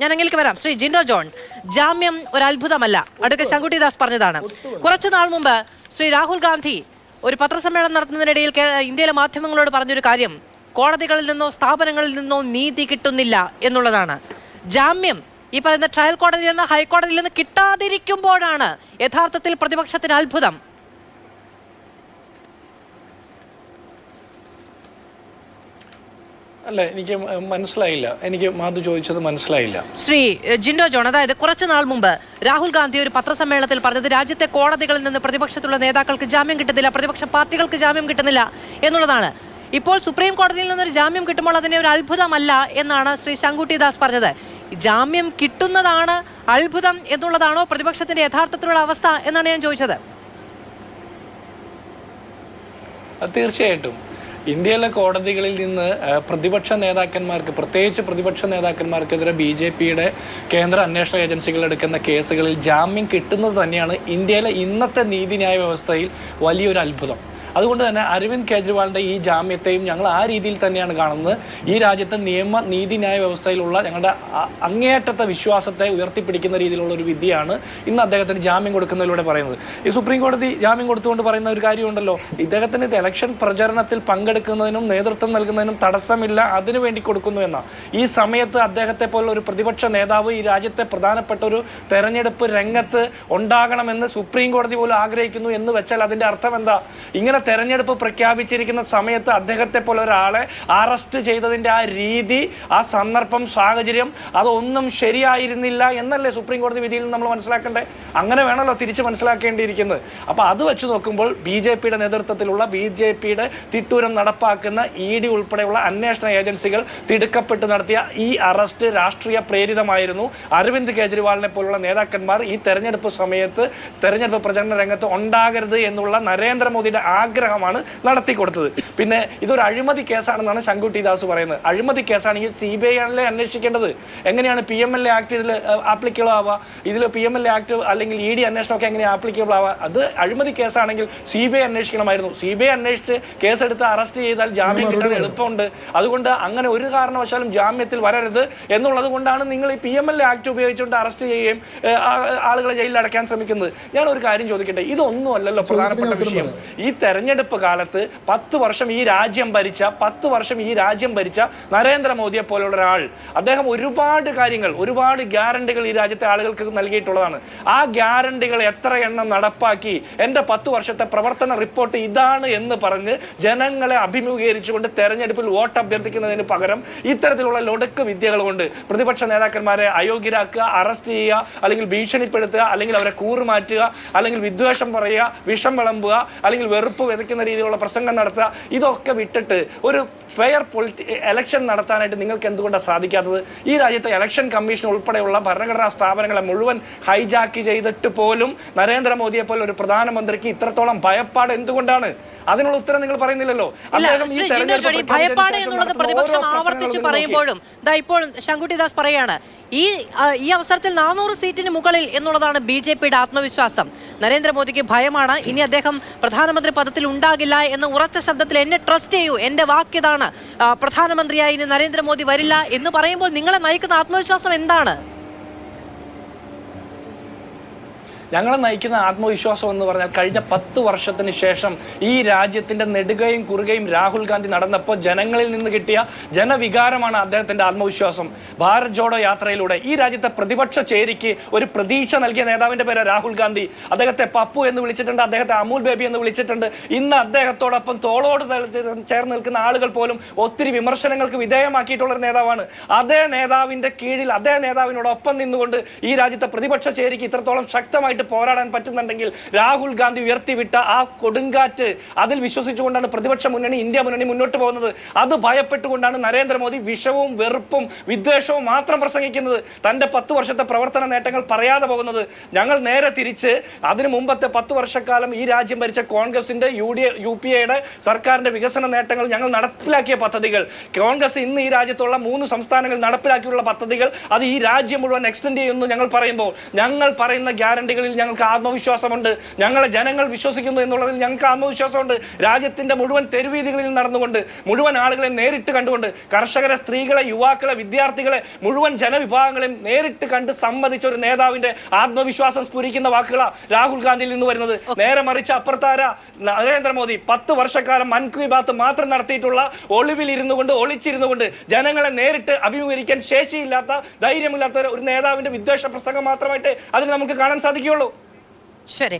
ഞാൻ അങ്ങിലേക്ക് വരാം. ശ്രീ ജിൻഡോ ജോൺ ജാമ്യം ഒരു അത്ഭുതമല്ല അടുക്ക ശങ്കുട്ടിദാസ് പറഞ്ഞതാണ്. കുറച്ചു നാൾ മുമ്പ് ശ്രീ രാഹുൽ ഗാന്ധി ഒരു പത്രസമ്മേളനം നടത്തുന്നതിനിടയിൽ ഇന്ത്യയിലെ മാധ്യമങ്ങളോട് പറഞ്ഞൊരു കാര്യം കോടതികളിൽ നിന്നോ സ്ഥാപനങ്ങളിൽ നിന്നോ നീതി കിട്ടുന്നില്ല എന്നുള്ളതാണ്. ജാമ്യം ഈ പറയുന്ന ട്രയൽ കോടതിയിൽ നിന്ന് ഹൈക്കോടതിയിൽ നിന്ന് കിട്ടാതിരിക്കുമ്പോഴാണ് യഥാർത്ഥത്തിൽ പ്രതിപക്ഷത്തിന് അത്ഭുതം. അല്ല എനിക്ക് മനസ്സിലായില്ല. എനിക്ക് മാധു ചോദിച്ചത് മനസ്സിലായില്ല. ശ്രീ ജിൻഡോ ജോൺ അതായത് കുറച്ചു നാൾ മുമ്പ് രാഹുൽ ഗാന്ധി ഒരു പത്രസമ്മേളനത്തിൽ പറഞ്ഞത് രാജ്യത്തെ കോടതികളിൽ നിന്ന് പ്രതിപക്ഷത്തുള്ള നേതാക്കൾക്ക് ജാമ്യം കിട്ടുന്നില്ല പ്രതിപക്ഷ പാർട്ടികൾക്ക് ജാമ്യം കിട്ടുന്നില്ല എന്നുള്ളതാണ്. ഇപ്പോൾ സുപ്രീം കോടതിയിൽ നിന്നൊരു ജാമ്യം കിട്ടുമ്പോൾ അതിനെ ഒരു അത്ഭുതമല്ല എന്നാണ് ശ്രീ ശങ്കുട്ടി ദാസ് പറഞ്ഞത്. ജാമ്യം കിട്ടുന്നതാണ് അത്ഭുതം എന്നുള്ളതാണോ പ്രതിപക്ഷത്തിന്റെ യഥാർത്ഥത്തിലുള്ള അവസ്ഥ എന്നാണ് ഞാൻ ചോദിച്ചത്? തീർച്ചയായിട്ടും. ഇന്ത്യയിലെ കോടതികളിൽ നിന്ന് പ്രതിപക്ഷ നേതാക്കന്മാർക്ക് പ്രത്യേകിച്ച് പ്രതിപക്ഷ നേതാക്കന്മാർക്കെതിരെ ബി ജെ പിയുടെ കേന്ദ്ര അന്വേഷണ ഏജൻസികൾ എടുക്കുന്ന കേസുകളിൽ ജാമ്യം കിട്ടുന്നത് തന്നെയാണ് ഇന്ത്യയിലെ ഇന്നത്തെ നീതിന്യായ വ്യവസ്ഥയിൽ വലിയൊരു അത്ഭുതം. അതുകൊണ്ട് തന്നെ അരവിന്ദ് കെജ്രിവാളിന്റെ ഈ ജാമ്യത്തെയും ഞങ്ങൾ ആ രീതിയിൽ തന്നെയാണ് കാണുന്നത്. ഈ രാജ്യത്തെ നിയമ നീതിന്യായ വ്യവസ്ഥയിലുള്ള ഞങ്ങളുടെ അങ്ങേയറ്റത്തെ വിശ്വാസത്തെ ഉയർത്തിപ്പിടിക്കുന്ന രീതിയിലുള്ള ഒരു വിധിയാണ് ഇന്ന് അദ്ദേഹത്തിന് ജാമ്യം കൊടുക്കുന്നതിലൂടെ പറയുന്നത്. ഈ സുപ്രീം കോടതി ജാമ്യം കൊടുത്തുകൊണ്ട് പറയുന്ന ഒരു കാര്യമുണ്ടല്ലോ. ഇദ്ദേഹത്തിന് ഇത് ഇലക്ഷൻ പ്രചരണത്തിൽ പങ്കെടുക്കുന്നതിനും നേതൃത്വം നൽകുന്നതിനും തടസ്സമില്ല അതിനു വേണ്ടി കൊടുക്കുന്നു എന്ന. ഈ സമയത്ത് അദ്ദേഹത്തെ പോലുള്ള ഒരു പ്രതിപക്ഷ നേതാവ് ഈ രാജ്യത്തെ പ്രധാനപ്പെട്ട ഒരു തെരഞ്ഞെടുപ്പ് രംഗത്ത് ഉണ്ടാകണമെന്ന് സുപ്രീം കോടതി പോലും ആഗ്രഹിക്കുന്നു എന്ന് വെച്ചാൽ അതിന്റെ അർത്ഥം എന്താ? ഇങ്ങനെ തെരഞ്ഞെടുപ്പ് പ്രഖ്യാപിച്ചിരിക്കുന്ന സമയത്ത് അദ്ദേഹത്തെ പോലെ ഒരാളെ അറസ്റ്റ് ചെയ്തതിന്റെ ആ രീതി ആ സന്ദർഭം സാഹചര്യം അതൊന്നും ശരിയായിരുന്നില്ല എന്നല്ലേ സുപ്രീം കോടതി വിധിയിൽ നമ്മൾ മനസ്സിലാക്കേണ്ടത്? അങ്ങനെ വേണമല്ലോ തിരിച്ച് മനസ്സിലാക്കേണ്ടിയിരിക്കുന്നത്. അപ്പോൾ അത് വെച്ച് നോക്കുമ്പോൾ ബി ജെ പിയുടെ നേതൃത്വത്തിലുള്ള ബി ജെ പിയുടെ തിട്ടൂരം നടപ്പാക്കുന്ന ഇ ഡി ഉൾപ്പെടെയുള്ള അന്വേഷണ ഏജൻസികൾ തിടുക്കപ്പെട്ട് നടത്തിയ ഈ അറസ്റ്റ് രാഷ്ട്രീയ പ്രേരിതമായിരുന്നു. അരവിന്ദ് കെജ്രിവാളിനെ പോലുള്ള നേതാക്കന്മാർ ഈ തെരഞ്ഞെടുപ്പ് സമയത്ത് തെരഞ്ഞെടുപ്പ് പ്രചരണ രംഗത്ത് ഉണ്ടാകരുത് എന്നുള്ള നരേന്ദ്രമോദിയുടെ ആഗ്രഹമാണ് നടത്തി കൊടുത്തത് പിന്നെ ഇതൊരു അഴിമതി കേസാണെന്നാണ് ശങ്കുട്ടി ദാസ് പറയുന്നത്. അഴിമതി കേസാണെങ്കിൽ സി ബി ഐ ആണല്ലേ അന്വേഷിക്കേണ്ടത്? എങ്ങനെയാണ് P M L A act ഇതിൽ ആപ്ലിക്കബിൾ ആവുക? ഇതിൽ P M L A act അല്ലെങ്കിൽ ഇ ഡി അന്വേഷണമൊക്കെ എങ്ങനെ ആപ്ലിക്കബിൾ ആവുക? അത് അഴിമതി കേസാണെങ്കിൽ സി ബി ഐ അന്വേഷിക്കണമായിരുന്നു. സി ബി ഐ അന്വേഷിച്ച് കേസെടുത്ത് അറസ്റ്റ് ചെയ്താൽ ജാമ്യം കിട്ടാൻ എളുപ്പമുണ്ട്. അതുകൊണ്ട് അങ്ങനെ ഒരു കാരണവശാലും ജാമ്യത്തിൽ വരരുത് എന്നുള്ളത് കൊണ്ടാണ് നിങ്ങൾ ഈ P M L A act ഉപയോഗിച്ചുകൊണ്ട് അറസ്റ്റ് ചെയ്യുകയും ആളുകളെ ജയിലിൽ അടയ്ക്കാൻ ശ്രമിക്കുന്നത്. ഞാൻ ഒരു കാര്യം ചോദിക്കട്ടെ? ഇതൊന്നും അല്ലല്ലോ പ്രധാനപ്പെട്ട വിഷയം. ഈ തെരഞ്ഞെടുപ്പ് കാലത്ത് പത്ത് വർഷം ഈ രാജ്യം ഭരിച്ച പത്ത് വർഷം ഈ രാജ്യം ഭരിച്ച നരേന്ദ്രമോദിയെ പോലുള്ള ഒരാൾ. അദ്ദേഹം ഒരുപാട് കാര്യങ്ങൾ ഒരുപാട് ഗ്യാരണ്ടികൾ ഈ രാജ്യത്തെ ആളുകൾക്ക് നൽകിയിട്ടുള്ളതാണ്. ആ ഗ്യാരണ്ടികൾ എത്ര എണ്ണം നടപ്പാക്കി എന്റെ പത്ത് വർഷത്തെ പ്രവർത്തന റിപ്പോർട്ട് ഇതാണ് എന്ന് പറഞ്ഞ് ജനങ്ങളെ അഭിമുഖീകരിച്ചുകൊണ്ട് തെരഞ്ഞെടുപ്പിൽ വോട്ട് അഭ്യർത്ഥിക്കുന്നതിന് പകരം ഇത്തരത്തിലുള്ള ലൊടുക്ക് വിദ്യകൾ കൊണ്ട് പ്രതിപക്ഷ നേതാക്കന്മാരെ അയോഗ്യരാക്കുക അറസ്റ്റ് ചെയ്യുക അല്ലെങ്കിൽ ഭീഷണിപ്പെടുത്തുക അല്ലെങ്കിൽ അവരെ കൂറുമാറ്റുക അല്ലെങ്കിൽ വിദ്വേഷം പറയുക വിഷം വിളമ്പുക അല്ലെങ്കിൽ വെറുപ്പ് വിതയ്ക്കുന്ന രീതിയിലുള്ള പ്രസംഗം നടത്തുക ഇതൊക്കെ വിട്ടിട്ട് ഒരു ഫെയർ പൊളിറ്റി എലക്ഷൻ നടത്താനായിട്ട് നിങ്ങൾക്ക് എന്തുകൊണ്ടാണ് സാധിക്കാത്തത്? ഈ രാജ്യത്തെ എലക്ഷൻ കമ്മീഷൻ ഉൾപ്പെടെയുള്ള ഭരണഘടനാ സ്ഥാപനങ്ങളെ മുഴുവൻ ഹൈജാക്ക് ചെയ്തിട്ട് പോലും നരേന്ദ്രമോദിയെ പോലെ ഒരു പ്രധാനമന്ത്രിക്ക് ഇത്രത്തോളം ഭയപ്പാട് എന്തുകൊണ്ടാണ്? അതിനുള്ള ഉത്തരം നിങ്ങൾ പറയുന്നില്ലല്ലോ. ഭയപ്പാട് എന്നുള്ളത് പ്രതിപക്ഷം ആവർത്തിച്ച് പറയുമ്പോഴും ദാ ഇപ്പോൾ ശങ്കുട്ടിദാസ് പറയാണ് ഈ ഈ അവസരത്തിൽ നാനൂറ് സീറ്റിന് മുകളിൽ എന്നുള്ളതാണ് ബി ജെ പിയുടെ ആത്മവിശ്വാസം. നരേന്ദ്രമോദിക്ക് ഭയമാണ് ഇനി അദ്ദേഹം പ്രധാനമന്ത്രി പദത്തിൽ ഉണ്ടാകില്ല എന്ന് ഉറച്ച ശബ്ദത്തിൽ എന്നെ ട്രസ്റ്റ് ചെയ്യൂ എന്റെ വാക്കിതാണ് ആ, പ്രധാനമന്ത്രിയായി ഇനി നരേന്ദ്രമോദി വരില്ല എന്ന് പറയുമ്പോൾ നിങ്ങളെ നയിക്കുന്ന ആത്മവിശ്വാസം എന്താണ്? ഞങ്ങളെ നയിക്കുന്ന ആത്മവിശ്വാസം എന്ന് പറഞ്ഞാൽ കഴിഞ്ഞ പത്ത് വർഷത്തിന് ശേഷം ഈ രാജ്യത്തിന്റെ നെടുകയും കുറുകയും രാഹുൽ ഗാന്ധി നടന്നപ്പോൾ ജനങ്ങളിൽ നിന്ന് കിട്ടിയ ജനവികാരമാണ് അദ്ദേഹത്തിന്റെ ആത്മവിശ്വാസം. ഭാരത് ജോഡോ യാത്രയിലൂടെ ഈ രാജ്യത്തെ പ്രതിപക്ഷ ചേരിക്ക് ഒരു പ്രതീക്ഷ നൽകിയ നേതാവിന്റെ പേര് രാഹുൽ ഗാന്ധി. അദ്ദേഹത്തെ പപ്പു എന്ന് വിളിച്ചിട്ടുണ്ട് അദ്ദേഹത്തെ അമൂൽ ബേബി എന്ന് വിളിച്ചിട്ടുണ്ട്. ഇന്ന് അദ്ദേഹത്തോടൊപ്പം തോളോട് ചേർന്ന് നിൽക്കുന്ന ആളുകൾ പോലും ഒത്തിരി വിമർശനങ്ങൾക്ക് വിധേയമാക്കിയിട്ടുള്ള ഒരു നേതാവാണ്. അതേ നേതാവിന്റെ കീഴിൽ അതേ നേതാവിനോടൊപ്പം നിന്നുകൊണ്ട് ഈ രാജ്യത്തെ പ്രതിപക്ഷ ചേരിക്ക് ഇത്രത്തോളം ശക്തമായിട്ട് പോരാടാൻ പറ്റുന്നുണ്ടെങ്കിൽ രാഹുൽ ഗാന്ധി ഉയർത്തിവിട്ട ആ കൊടുങ്കാറ്റ് അതിൽ വിശ്വസിച്ചുകൊണ്ടാണ് പ്രതിപക്ഷ മുന്നണി ഇന്ത്യ മുന്നണി മുന്നോട്ട് പോകുന്നത്. അത് ഭയപ്പെട്ടുകൊണ്ടാണ് നരേന്ദ്രമോദി വിഷവും വെറുപ്പും വിദ്വേഷവും മാത്രം പ്രസംഗിക്കുന്നത്. തന്റെ പത്ത് വർഷത്തെ പ്രവർത്തന നേട്ടങ്ങൾ പറയാതെ പോകുന്നത്. ഞങ്ങൾ നേരെ തിരിച്ച് അതിനു മുമ്പത്തെ പത്ത് വർഷക്കാലം ഈ രാജ്യം ഭരിച്ച കോൺഗ്രസിന്റെ യു ഡി യു പി എയുടെ സർക്കാരിന്റെ വികസന നേട്ടങ്ങൾ ഞങ്ങൾ നടപ്പിലാക്കിയ പദ്ധതികൾ. കോൺഗ്രസ് ഇന്ന് ഈ രാജ്യത്തുള്ള മൂന്ന് സംസ്ഥാനങ്ങൾ നടപ്പിലാക്കിയുള്ള പദ്ധതികൾ അത് ഈ രാജ്യം മുഴുവൻ എക്സ്റ്റെൻഡ് ചെയ്യുന്നു ഞങ്ങൾ പറയുമ്പോൾ ഞങ്ങൾ പറയുന്ന ഗ്യാരണ്ടികളിൽ എന്നുള്ളതിൽ ഞങ്ങൾക്ക് ആത്മവിശ്വാസമുണ്ട്. ഞങ്ങളെ ജനങ്ങൾ വിശ്വസിക്കുന്നു എന്നുള്ളതിൽ ഞങ്ങൾക്ക് ആത്മവിശ്വാസമുണ്ട്. രാജ്യത്തിന്റെ മുഴുവൻ തെരുവീതികളിൽ നടന്നുകൊണ്ട് മുഴുവൻ ആളുകളെ നേരിട്ട് കണ്ടുകൊണ്ട് കർഷകരെ സ്ത്രീകളെ യുവാക്കളെ വിദ്യാർത്ഥികളെ മുഴുവൻ ജനവിഭാഗങ്ങളെയും നേരിട്ട് കണ്ട് സമ്മതിച്ച ഒരു നേതാവിന്റെ ആത്മവിശ്വാസം സ്ഫുരിക്കുന്ന വാക്കുകളാണ് രാഹുൽ ഗാന്ധിയിൽ നിന്ന് വരുന്നത്. നേരെ മറിച്ച് അപ്പുറത്താര നരേന്ദ്രമോദി. പത്ത് വർഷക്കാലം മൻ കി ബാത്ത് മാത്രം നടത്തിയിട്ടുള്ള ഒളിവിൽ ഇരുന്നു കൊണ്ട് ഒളിച്ചിരുന്നു കൊണ്ട് ജനങ്ങളെ നേരിട്ട് അഭിമുഖീകരിക്കാൻ ശേഷിയില്ലാത്ത ധൈര്യമില്ലാത്ത ഒരു നേതാവിന്റെ വിദ്വേഷ പ്രസംഗം മാത്രമായിട്ട് അതിന് നമുക്ക് കാണാൻ സാധിക്കുകയുള്ളൂ. ശരി